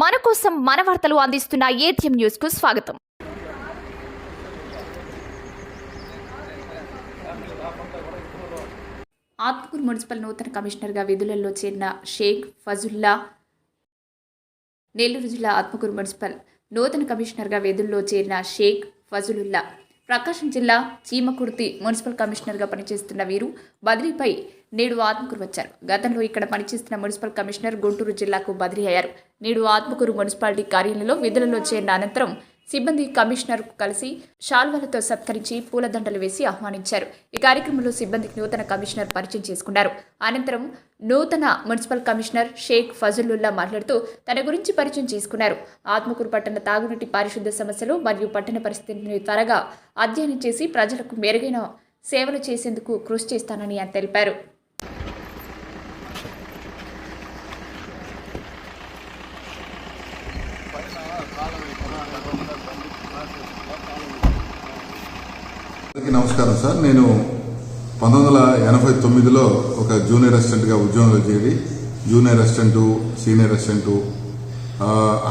మన కోసం మన వార్తలు అందిస్తున్న ఏటీఎం న్యూస్కు స్వాగతం. ఆత్మకూరు మున్సిపల్ నూతన కమిషనర్గా విధులలో చేరిన షేక్ ఫజుల్లా నెల్లూరు జిల్లా ఆత్మకూరు మున్సిపల్ నూతన కమిషనర్గా విధుల్లో చేరిన షేక్ ఫజులుల్లా ప్రకాశం జిల్లా చీమకుర్తి మున్సిపల్ కమిషనర్గా పనిచేస్తున్న వీరు బదిలీపై నేడు ఆత్మకూరు వచ్చారు. గతంలో ఇక్కడ పనిచేస్తున్న మున్సిపల్ కమిషనర్ గుంటూరు జిల్లాకు బదిలీ అయ్యారు. నేడు ఆత్మకూరు మున్సిపాలిటీ కార్యాలయంలో విధులలో చేరిన అనంతరం సిబ్బంది కమిషనర్కు కలిసి షాల్వాలతో సత్కరించి పూలదండలు వేసి ఆహ్వానించారు. ఈ కార్యక్రమంలో సిబ్బందికి నూతన కమిషనర్ పరిచయం చేసుకున్నారు. అనంతరం నూతన మున్సిపల్ కమిషనర్ షేక్ ఫజలుల్లా మాట్లాడుతూ తన గురించి పరిచయం చేసుకున్నారు. ఆత్మకూరు పట్టణ తాగునీటి పారిశుద్ధ్య సమస్యలు మరియు పట్టణ పరిస్థితిని త్వరగా అధ్యయనం చేసి ప్రజలకు మెరుగైన సేవలు చేసేందుకు కృషి చేస్తానని ఆయన తెలిపారు. అందరికీ నమస్కారం సార్. నేను పంతొమ్మిది వందల ఎనభై తొమ్మిదిలో ఒక జూనియర్ అసిస్టెంట్గా ఉద్యోగంలో చేరి junior assistant senior assistant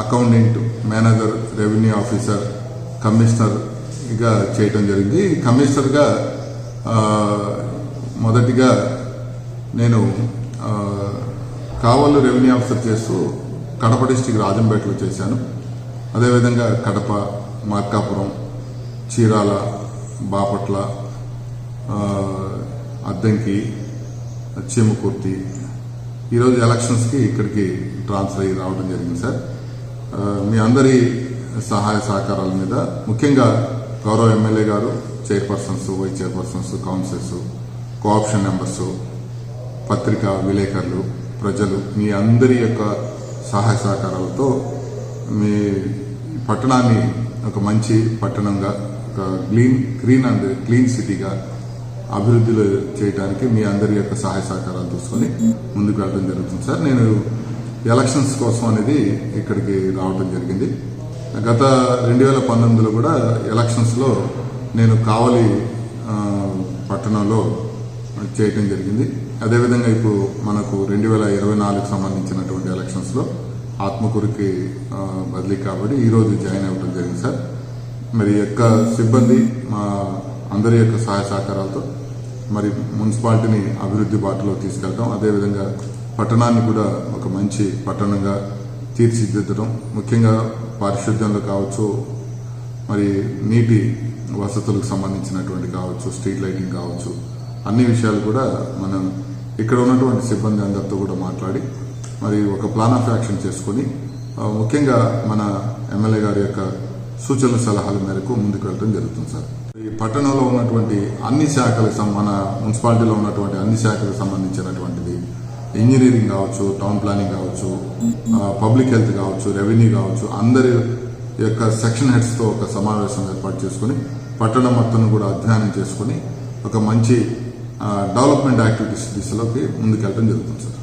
accountant manager revenue officer కమిషనర్గా చేయటం జరిగింది. కమిషనర్గా మొదటిగా నేను ఆ, రెవెన్యూ ఆఫీసర్ చేస్తూ కడప డిస్టిక్ రాజంపేటలో చేశాను. అదేవిధంగా కడప మార్కాపురం చీరాల బాపట్ల అద్దంకి చీమకుర్తి ఈరోజు ఎలక్షన్స్కి ఇక్కడికి ట్రాన్స్ఫర్ అయ్యి రావడం జరిగింది సార్. మీ అందరి సహాయ సహకారాల మీద ముఖ్యంగా గౌరవ ఎమ్మెల్యే గారు chairpersons vice chairpersons councillors cooption members పత్రికా విలేకరులు ప్రజలు మీ అందరి యొక్క సహాయ సహకారాలతో మీ పట్టణాన్ని ఒక మంచి పట్టణంగా ఒక గ్లీన్ గ్రీన్ అండ్ క్లీన్ సిటీగా అభివృద్ధిలో చేయడానికి మీ అందరి యొక్క సహాయ సహకారాలు తీసుకొని ముందుకు వెళ్ళడం జరుగుతుంది సార్. నేను ఎలక్షన్స్ కోసం అనేది ఇక్కడికి రావడం జరిగింది. గత రెండు వేల పంతొమ్మిదిలో కూడా ఎలక్షన్స్లో నేను కావలి పట్టణంలో చేయటం జరిగింది. అదేవిధంగా ఇప్పుడు మనకు రెండు వేల ఇరవై నాలుగు సంబంధించినటువంటి ఎలక్షన్స్లో ఆత్మకూరుకి బదిలీ కాబట్టి ఈరోజు జాయిన్ అవ్వడం జరిగింది సార్. మరి యొక్క సిబ్బంది మా అందరి యొక్క సహాయ సహకారాలతో మరి మున్సిపాలిటీని అభివృద్ధి బాటలో తీసుకెళ్ళడం అదేవిధంగా పట్టణాన్ని కూడా ఒక మంచి పట్టణంగా తీర్చిదిద్దడం ముఖ్యంగా పారిశుద్ధ్యంలో కావచ్చు మరి నీటి వసతులకు సంబంధించినటువంటి కావచ్చు స్ట్రీట్ లైటింగ్ కావచ్చు అన్ని విషయాలు కూడా మనం ఇక్కడ ఉన్నటువంటి సిబ్బంది అందరితో కూడా మాట్లాడి మరి ఒక ప్లాన్ ఆఫ్ యాక్షన్ చేసుకొని ముఖ్యంగా మన ఎమ్మెల్యే గారి యొక్క సూచనల సలహాల మేరకు ముందుకు వెళ్ళడం జరుగుతుంది సార్. ఈ పట్టణంలో ఉన్నటువంటి అన్ని శాఖలకు మన మున్సిపాలిటీలో ఉన్నటువంటి అన్ని శాఖలకు సంబంధించినటువంటిది ఇంజనీరింగ్ కావచ్చు టౌన్ ప్లానింగ్ కావచ్చు పబ్లిక్ హెల్త్ కావచ్చు రెవెన్యూ కావచ్చు అందరి యొక్క సెక్షన్ హెడ్స్తో ఒక సమావేశం ఏర్పాటు చేసుకుని పట్టణం మొత్తం కూడా అధ్యయనం చేసుకుని ఒక మంచి డెవలప్మెంట్ యాక్టివిటీస్ దిశలోకి ముందుకెళ్ళడం జరుగుతుంది సార్.